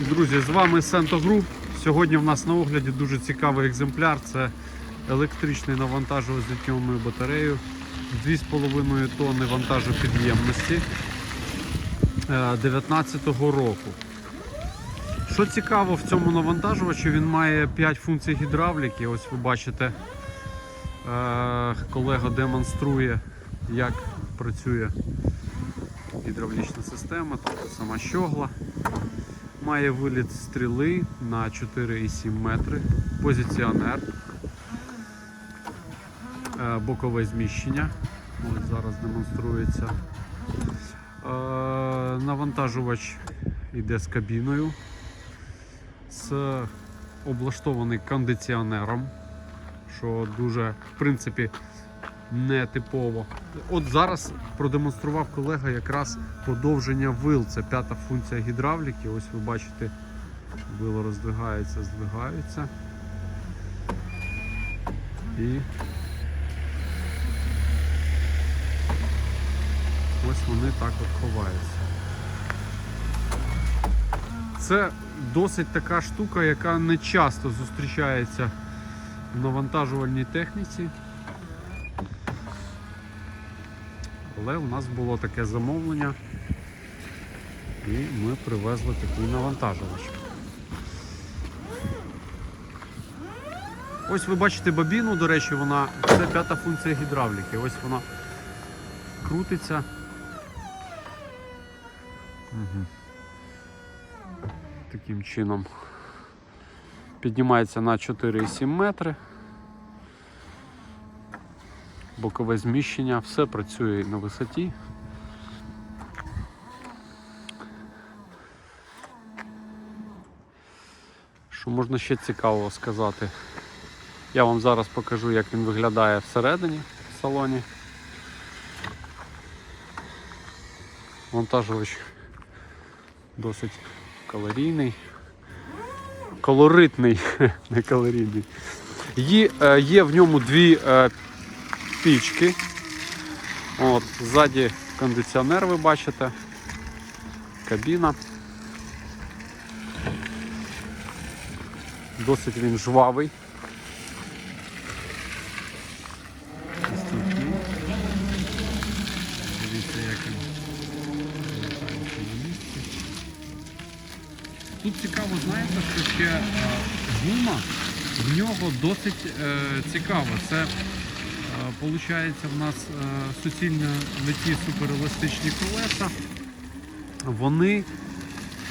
Друзі, з вами Сенто Груп. Сьогодні в нас на огляді дуже цікавий екземпляр. Це електричний навантажувач з літіонною батареєю 2,5 тонни вантажопідємності 2019 року. Що цікаво в цьому навантажувачі, він має 5 функцій гідравліки. Ось ви бачите, е, колега демонструє, як працює гідравлічна система, тобто сама щогла. Має виліт стріли на 4,7 метри, позиціонер, е, бокове зміщення. Ось зараз демонструється. Е, Навантажувач йде з кабіною, з облаштований кондиціонером, що дуже, в принципі, не типово. От зараз продемонстрував колега якраз подовження вил. Це п'ята функція гідравліки. Ось ви бачите, вила роздвигаються, здвигаються. І ось вони так от ховаються. Це досить така штука, яка не часто зустрічається в навантажувальній техніці. Але у нас було таке замовлення і ми привезли такий навантажувач. Ось ви бачите бабіну, до речі, вона це п'ята функція гідравліки. Ось вона крутиться. Угу. Таким чином піднімається на 4,7 метри бокове зміщення, все працює на висоті. Що можна ще цікавого сказати? Я вам зараз покажу, як він виглядає всередині в салоні. Вантажувач досить калорійний, колоритний, не калорійний. Є, е, є в ньому дві е, пічки. От, Ззаді кондиціонер ви бачите, кабіна. Досить він жвавий. Дивіться, як він. Тут цікаво, знаєте, що ще гума в нього досить е, цікава. Це Получається в нас е, суцільно леті супереластичні колеса. Вони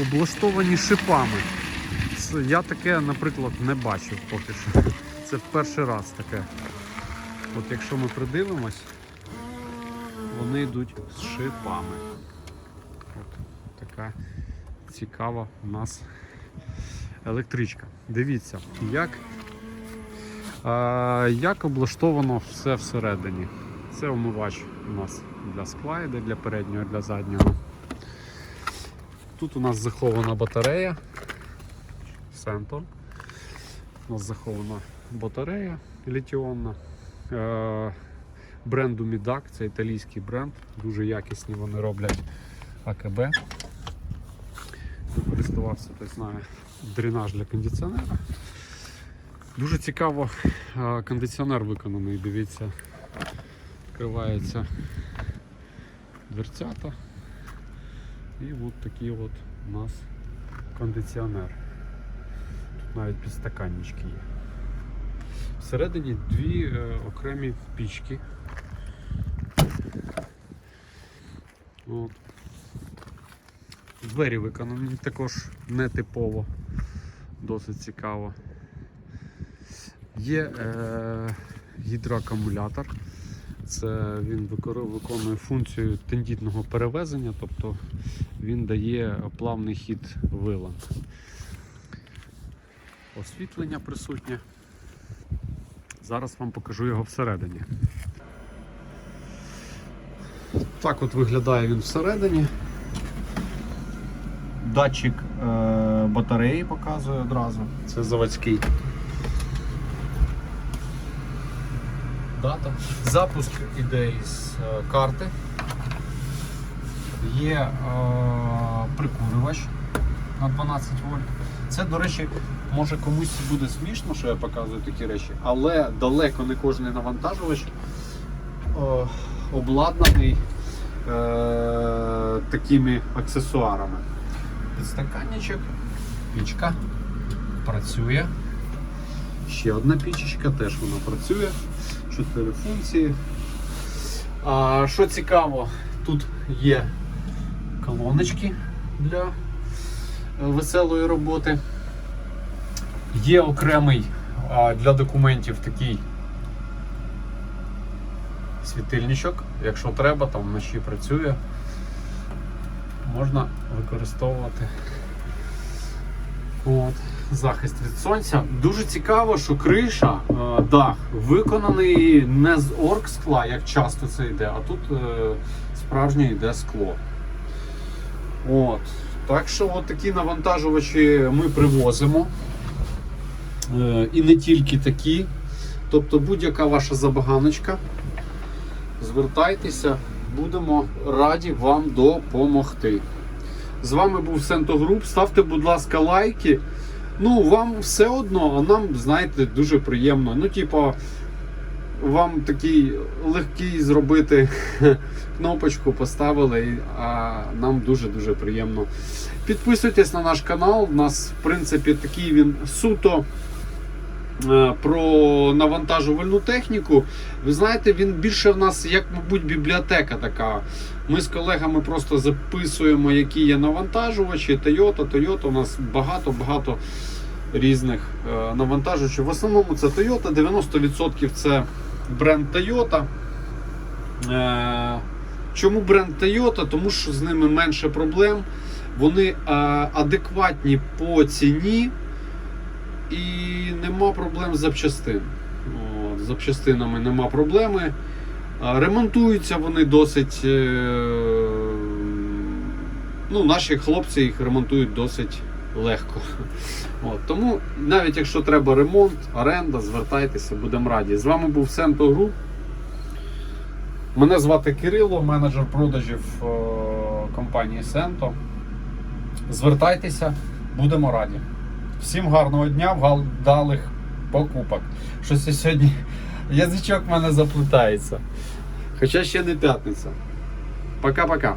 облаштовані шипами. Я таке, наприклад, не бачив поки що. Це перший раз таке. От якщо ми придивимось, вони йдуть з шипами. От така цікава у нас електричка. Дивіться, як Як облаштовано все всередині? Це омивач у нас для скла йде, для переднього для заднього. Тут у нас захована батарея. Сентор. У нас захована батарея літіонна. Е, бренду Midak, це італійський бренд, дуже якісні вони роблять АКБ. Користувався, той знає, дренаж для кондиціонера. Дуже цікаво, кондиціонер виконаний, дивіться, відкривається дверцята. І от такий от у нас кондиціонер. Тут навіть підстаканнички є. Всередині дві е, окремі пічки. От. Двері виконані також нетипово, досить цікаво. Є е, гідроакумулятор. Це він виконує функцію тендітного перевезення, тобто він дає плавний хід вила. Освітлення присутнє. Зараз вам покажу його всередині. Так от виглядає він всередині. Датчик е, батареї показує одразу. Це заводський. Дата. Запуск іде із е, карти. Є е, прикурювач. на 12 вольт. Це, до речі, може комусь буде смішно, що я показую такі речі, але далеко не кожен навантажувач о, обладнаний е, такими аксесуарами. Підстаканничок, пічка працює. Ще одна пічечка, теж вона працює. Чотири функції. А, що цікаво, тут є колоночки для е, веселої роботи. Є окремий а, для документів такий світильничок, якщо треба, там вночі працює, можна використовувати. От, захист від сонця. Дуже цікаво, що криша, е, дах виконаний не з оргскла, як часто це йде, а тут е, справжнє йде скло. От. Так що от такі навантажувачі ми привозимо. Е, і не тільки такі. Тобто будь-яка ваша забаганочка. Звертайтеся, будемо раді вам допомогти. З вами був Сенто Груп. Ставте, будь ласка, лайки. Ну, вам все одно, а нам, знаєте, дуже приємно. Ну, типа, вам такий легкий зробити кнопочку поставили, а нам дуже-дуже приємно. Підписуйтесь на наш канал. У нас, в принципі, такий він суто про навантажувальну техніку. Ви знаєте, він більше в нас, як, мабуть, бібліотека така. Ми з колегами просто записуємо, які є навантажувачі. Toyota, Toyota, у нас багато-багато різних е, навантажувачів. В основному це Toyota, 90% це бренд Toyota. Е, Чому бренд Toyota? Тому що з ними менше проблем. Вони е, адекватні по ціні і нема проблем з запчастин. От, з запчастинами нема проблеми. Ремонтуються вони досить. е, Ну, наші хлопці їх ремонтують досить легко. От, тому навіть якщо треба ремонт, оренда, звертайтеся, будемо раді. З вами був Сенто Груп. Мене звати Кирило, менеджер продажів е, компанії Сенто. Звертайтеся, будемо раді. Всім гарного дня, вдалих покупок. Щось сьогодні язичок в мене заплутається. Хоча ще не п'ятниця. Пока-пока.